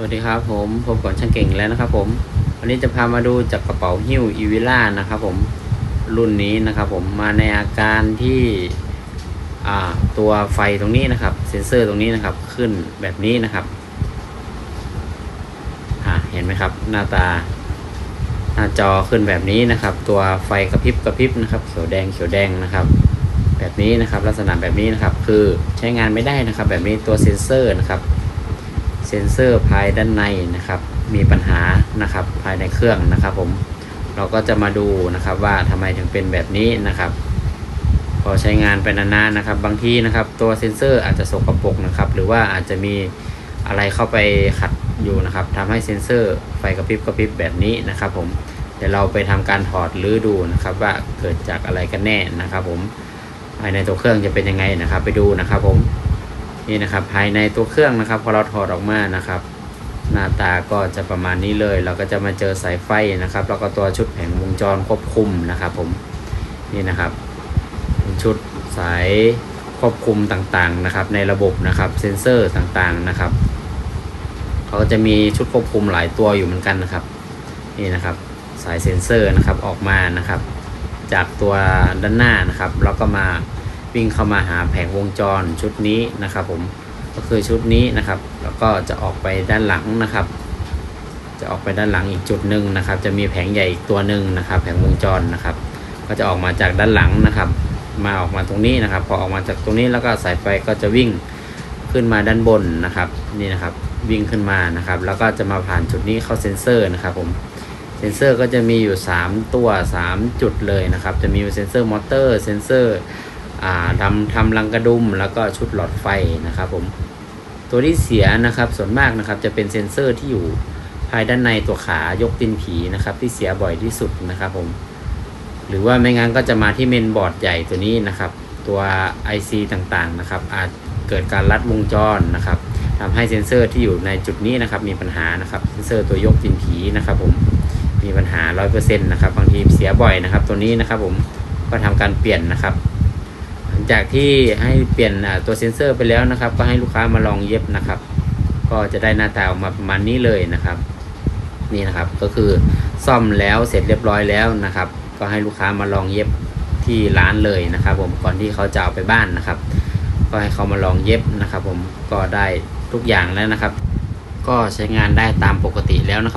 สวัสดีครับผมผมก่อนช่างเก่งแล้วนะครับผม วันนี้จะพามาดูจากกระเป๋าหิ้วอีวิล่านะครับผมรุ่นนี้นะครับผมมาในอาการที่ตัวไฟตรงนี้นะครับ เซ็นเซอร์ตรงนี้นะครับ ขึ้นแบบนี้นะครับเห็นไหมครับ หน้าตาหน้าจอขึ้นแบบนี้นะครับ ตัวไฟกระพริบกระพริบนะครับ เขียวแดงเขียวแดงนะครับ แบบนี้นะครับ ลักษณะแบบนี้นะครับ คือใช้งานไม่ได้นะครับ แบบนี้ตัวเซ็นเซอร์นะครับ เซ็นเซอร์ภายด้านในนะครับ มีปัญหานะครับภายในเครื่องนะครับ ผมเราก็จะมาดูนะครับว่าทำไมถึงเป็นแบบนี้นะครับ พอใช้งานไปนานๆนะครับ บางทีนะครับ ตัวเซ็นเซอร์อาจจะสกปรกนะครับ หรือว่าอาจจะมีอะไรเข้าไปขัดอยู่นะครับทำให้เซ็นเซอร์ไฟกระพริบกระพริบแบบนี้นะครับ ผมเดี๋ยวเราไปทำการถอดหรือดูนะครับ ว่าเกิดจากอะไรกันแน่นะครับ ผมภายในตัวเครื่องจะเป็นยังไงนะครับ ไปดูนะครับผม นี่นะครับ ภายในตัวเครื่องนะครับ พอเราถอดออกมานะครับ หน้าตาก็จะประมาณนี้เลย เราก็จะมาเจอสายไฟนะครับ แล้วก็ตัวชุดแผงวงจรควบคุมนะครับ ผมนี่นะครับเป็นชุดสายควบคุมต่างๆนะครับ ในระบบนะครับเซ็นเซอร์ต่างๆนะครับเขาก็จะมีชุดควบคุมหลายตัวอยู่เหมือนกันนะครับ นี่นะครับ สายเซ็นเซอร์นะครับออกมานะครับ จากตัวด้านหน้านะครับ แล้วก็มา วิ่งเข้ามาหาแผงวงจรชุดนี้นะครับ ผมก็คือชุดนี้นะครับ แล้วก็จะออกไปด้านหลังนะครับ จะออกไปด้านหลังอีกจุดหนึ่งนะครับ จะมีแผงใหญ่อีกตัวหนึ่งนะครับ แผงวงจรนะครับ ก็จะออกมาจากด้านหลังนะครับ มาออกมาตรงนี้นะครับ พอออกมาจากตรงนี้แล้วก็สายไฟก็จะวิ่งขึ้นมาด้านบนนะครับนี่นะครับวิ่งขึ้นมานะครับ แล้วก็จะมาผ่านจุดนี้เข้าเซ็นเซอร์นะครับผมเซ็นเซอร์ก็จะมีอยู่ 3 ตัว 3 จุดเลยนะครับ จะมีเซ็นเซอร์มอเตอร์ เซ็นเซอร์ ทำทำรังกระดุมแล้วก็ชุดหลอดไฟนะครับผมตัวที่เสียนะครับส่วนมากนะครับจะเป็นเซ็นเซอร์ที่อยู่ภายด้านในตัวขายกตีนผีนะครับ ที่เสียบ่อยที่สุดนะครับผมหรือว่าไม่งั้นก็จะมาที่เมนบอร์ดใหญ่ตัวนี้นะครับ ตัว IC ต่างๆนะครับ อาจเกิดการลัดวงจรนะครับทำให้เซ็นเซอร์ที่อยู่ในจุดนี้นะครับ มีปัญหานะครับเซ็นเซอร์ตัวยกตีนผีนะครับ ผมมีปัญหา 100%นะครับบางทีเสียบ่อยนะครับ ตัวนี้นะครับ ผมก็ทำการเปลี่ยนนะครับ จากที่ให้เปลี่ยนตัวเซ็นเซอร์ไปแล้วนะครับ ก็ให้ลูกค้ามาลองเย็บนะครับ ก็จะได้หน้าตาออกมาประมาณนี้เลยนะครับ นี่นะครับก็คือซ่อมแล้วเสร็จเรียบร้อยแล้วนะครับ ก็ให้ลูกค้ามาลองเย็บที่ร้านเลยนะครับ ผมก่อนที่เขาจะเอาไปบ้านนะครับ ก็ให้เขามาลองเย็บนะครับ ผมก็ได้ทุกอย่างแล้วนะครับ ก็ใช้งานได้ตามปกติแล้วนะครับ